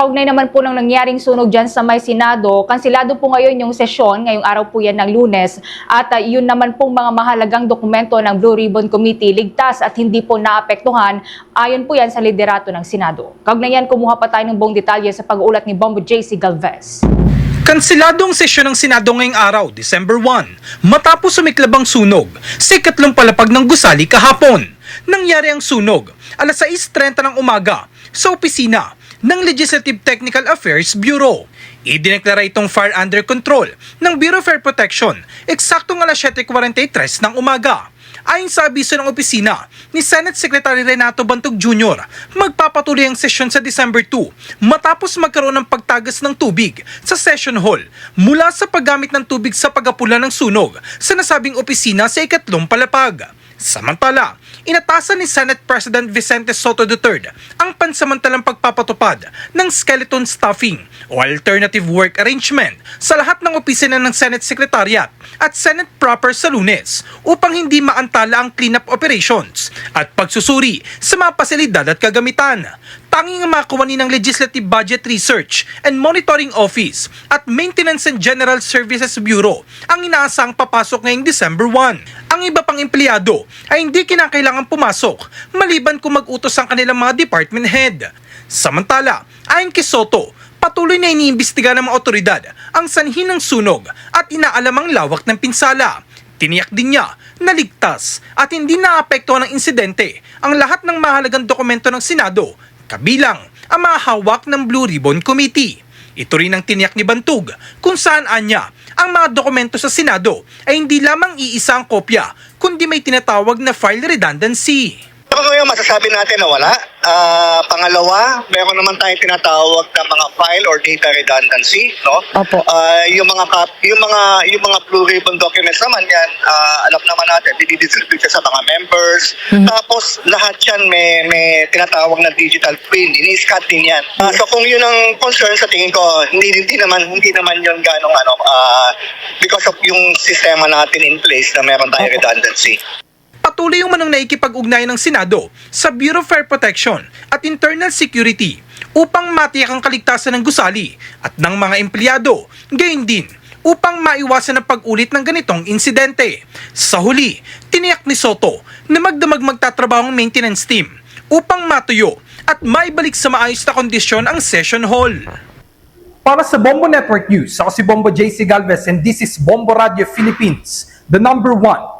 Kaugnay naman po ng nangyaring sunog dyan sa may Senado, kansilado po ngayon yung sesyon, ngayong araw po yan ng lunes, at uh, yun naman pong mga mahalagang dokumento ng Blue Ribbon Committee ligtas at hindi po naapektuhan, ayon po yan sa liderato ng Senado. Kaugnay yan, kumuha pa tayo ng buong detalye sa pag-uulat ni Bombo JC Galvez. Kansilado ang sesyon ng Senado ngayong araw, December 1, matapos sumiklab ang sunog sa ikatlong palapag ng gusali kahapon. Nangyari ang sunog alas 6.30 ng umaga sa opisina ng Legislative Technical Affairs Bureau. Idineklara itong fire under control ng Bureau of Fire Protection eksaktong alas 7.43 ng umaga. Ayon sa abiso ng opisina ni Senate Secretary Renato Bantog Jr., magpapatuloy ang sesyon sa December 2 matapos magkaroon ng pagtagas ng tubig sa session hall mula sa paggamit ng tubig sa pagapula ng sunog sa nasabing opisina sa ikatlong palapag. Samantala, inatasan ni Senate President Vicente Soto III ang pansamantalang pagpapatupad ng skeleton staffing o alternative work arrangement sa lahat ng opisina ng Senate Secretariat at Senate proper sa lunes upang hindi maantala ang cleanup operations at pagsusuri sa mga pasilidad at kagamitan. Tanging ang makuha ni ng Legislative Budget Research and Monitoring Office at Maintenance and General Services Bureau ang inaasang papasok ngayong December 1. Ang empleyado ay hindi kinakailangan pumasok maliban kung mag-utos ang kanilang mga department head. Samantala, ayon kay Soto, patuloy na iniimbestiga ng mga otoridad ang sanhi ng sunog at inaalam ang lawak ng pinsala. Tiniyak din niya na ligtas at hindi naapektuhan ng insidente ang lahat ng mahalagang dokumento ng Senado, kabilang ang mga hawak ng Blue Ribbon Committee. Ito rin ang tiniyak ni Bantug kung saan anya ang mga dokumento sa Senado ay hindi lamang iisa ang kopya kundi may tinatawag na file redundancy. Pero ngayon masasabi natin na wala. Ah, pangalawa, meron naman tayong tinatawag na mga file or data redundancy, no? Opo. Ah, yung mga yung mga yung mga blue ribbon documents naman yan, ah, alam naman natin dinidistribute siya sa mga members. Tapos lahat yan may may tinatawag na digital twin, ini-scan din yan. Ah, so kung yun ang concern sa tingin ko, hindi hindi naman hindi naman yun ganong ano ah, because of yung sistema natin in place na meron tayong redundancy. Patuloy yung manang naikipag-ugnay ng Senado sa Bureau of Fire Protection at Internal Security upang matiyak ang kaligtasan ng gusali at ng mga empleyado, gayon din upang maiwasan ang pag-ulit ng ganitong insidente. Sa huli, tiniyak ni Soto na magdamag magtatrabaho ang maintenance team upang matuyo at maibalik sa maayos na kondisyon ang session hall. Para sa Bombo Network News, ako si Bombo JC Galvez and this is Bombo Radio Philippines, the number one